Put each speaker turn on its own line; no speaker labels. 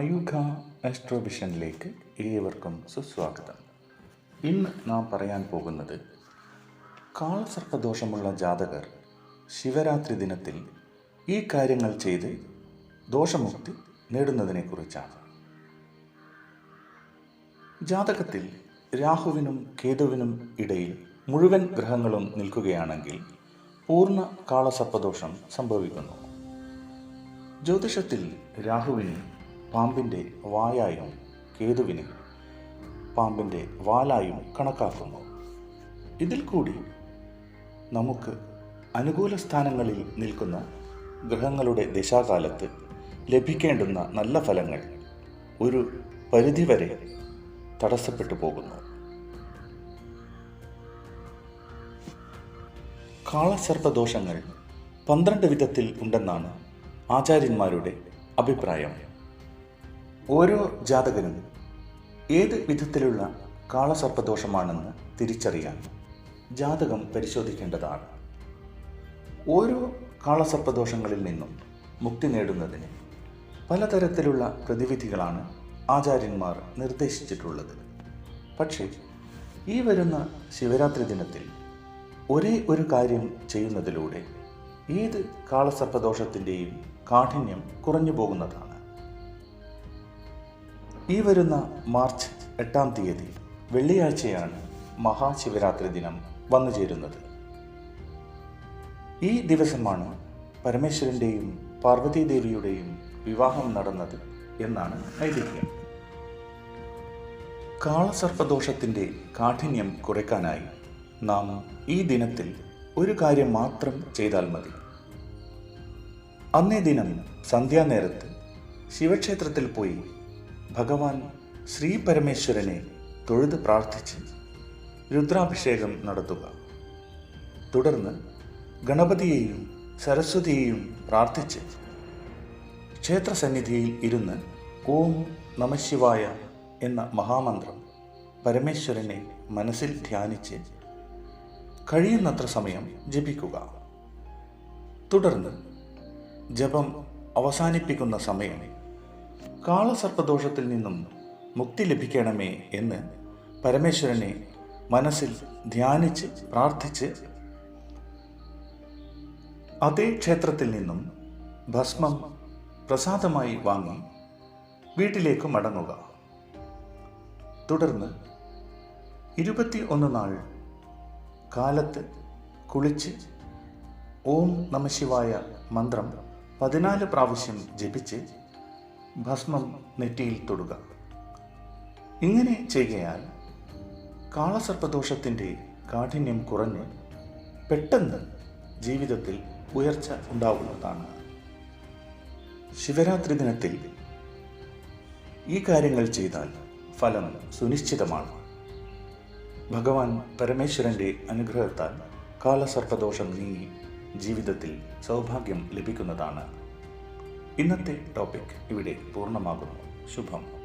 മയൂഖ ആസ്ട്രോവിഷനിലേക്ക് ഏവർക്കും സുസ്വാഗതം. ഇന്ന് നാം പറയാൻ പോകുന്നത് കാളസർപ്പദോഷമുള്ള ജാതകർ ശിവരാത്രി ദിനത്തിൽ ഈ കാര്യങ്ങൾ ചെയ്ത് ദോഷമുക്തി നേടുന്നതിനെക്കുറിച്ചാണ്. ജാതകത്തിൽ രാഹുവിനും കേതുവിനും ഇടയിൽ മുഴുവൻ ഗ്രഹങ്ങളും നിൽക്കുകയാണെങ്കിൽ പൂർണ കാളസർപ്പദോഷം സംഭവിക്കുന്നു. ജ്യോതിഷത്തിൽ രാഹുവിനെ പാമ്പിന്റെ വായായും കേതുവിനെ പാമ്പിന്റെ വാലായും കണക്കാക്കുന്നു. ഇതിൽ കൂടി നമുക്ക് അനുകൂല സ്ഥാനങ്ങളിൽ നിൽക്കുന്ന ഗ്രഹങ്ങളുടെ ദിശാകാലത്ത് ലഭിക്കേണ്ടുന്ന നല്ല ഫലങ്ങൾ ഒരു പരിധിവരെ തടസ്സപ്പെട്ടു പോകുന്നു. കാളസർപ്പദോഷങ്ങൾ പന്ത്രണ്ട് വിധത്തിൽ ഉണ്ടെന്നാണ് ആചാര്യന്മാരുടെ അഭിപ്രായം. ഓരോ ജാതകനും ഏത് വിധത്തിലുള്ള കാളസർപ്പദോഷമാണെന്ന് തിരിച്ചറിയാൻ ജാതകം പരിശോധിക്കേണ്ടതാണ്. ഓരോ കാളസർപ്പദോഷങ്ങളിൽ നിന്നും മുക്തി നേടുന്നതിന് പലതരത്തിലുള്ള പ്രതിവിധികളാണ് ആചാര്യന്മാർ നിർദ്ദേശിച്ചിട്ടുള്ളത്. പക്ഷേ ഈ വരുന്ന ശിവരാത്രി ദിനത്തിൽ ഒരേ ഒരു കാര്യം ചെയ്യുന്നതിലൂടെ ഏത് കാളസർപ്പദോഷത്തിന്റെയും കാഠിന്യം കുറഞ്ഞു പോകുന്നതാണ് ഈ വരുന്ന മാർച്ച് എട്ടാം തീയതി വെള്ളിയാഴ്ചയാണ് മഹാശിവരാത്രി ദിനം വന്നു ചേരുന്നത്. ഈ ദിവസമാണ് പരമേശ്വരന്റെയും പാർവതീദേവിയുടെയും വിവാഹം നടന്നത് എന്നാണ് ഐതിഹ്യം. കാളസർപ്പദോഷത്തിന്റെ കാഠിന്യം കുറയ്ക്കാനായി നാം ഈ ദിനത്തിൽ ഒരു കാര്യം മാത്രം ചെയ്താൽ മതി. അന്നേ ദിനം സന്ധ്യാനേരത്ത് ശിവക്ഷേത്രത്തിൽ പോയി ഭഗവാൻ ശ്രീ പരമേശ്വരനെ തൊഴുത് പ്രാർത്ഥിച്ച് രുദ്രാഭിഷേകം നടത്തുക. തുടർന്ന് ഗണപതിയെയും സരസ്വതിയെയും പ്രാർത്ഥിച്ച് ക്ഷേത്രസന്നിധിയിൽ ഇരുന്ന് ഓം നമശിവായ എന്ന മഹാമന്ത്രം പരമേശ്വരനെ മനസ്സിൽ ധ്യാനിച്ച് കഴിയുന്നത്ര സമയം ജപിക്കുക. തുടർന്ന് ജപം അവസാനിപ്പിക്കുന്ന സമയം കാളസർപ്പദോഷത്തിൽ നിന്നും മുക്തി ലഭിക്കണമേ എന്ന് പരമേശ്വരനെ മനസ്സിൽ ധ്യാനിച്ച് പ്രാർത്ഥിച്ച് അതേ ക്ഷേത്രത്തിൽ നിന്നും ഭസ്മം പ്രസാദമായി വാങ്ങി വീട്ടിലേക്ക് മടങ്ങുക. തുടർന്ന് ഇരുപത്തി ഒന്ന് നാൾ കാലത്ത് കുളിച്ച് ഓം നമശിവായ മന്ത്രം പതിനാല് പ്രാവശ്യം ജപിച്ച് ഭസ്മം നെറ്റിയിൽ തൊടുക. ഇങ്ങനെ ചെയ്യാൽ കാളസർപ്പദോഷത്തിന്റെ കാഠിന്യം കുറഞ്ഞ് പെട്ടെന്ന് ജീവിതത്തിൽ ഉയർച്ച ഉണ്ടാവുന്നതാണ്. ശിവരാത്രി ദിനത്തിൽ ഈ കാര്യങ്ങൾ ചെയ്താൽ ഫലം സുനിശ്ചിതമാണ്. ഭഗവാൻ പരമേശ്വരന്റെ അനുഗ്രഹത്താൽ കാലസർപ്പദോഷം നീങ്ങി ജീവിതത്തിൽ സൗഭാഗ്യം ലഭിക്കുന്നതാണ്. ഇന്നത്തെ ടോപ്പിക് ഇവിടെ പൂർണമാകുന്നു. ശുഭം.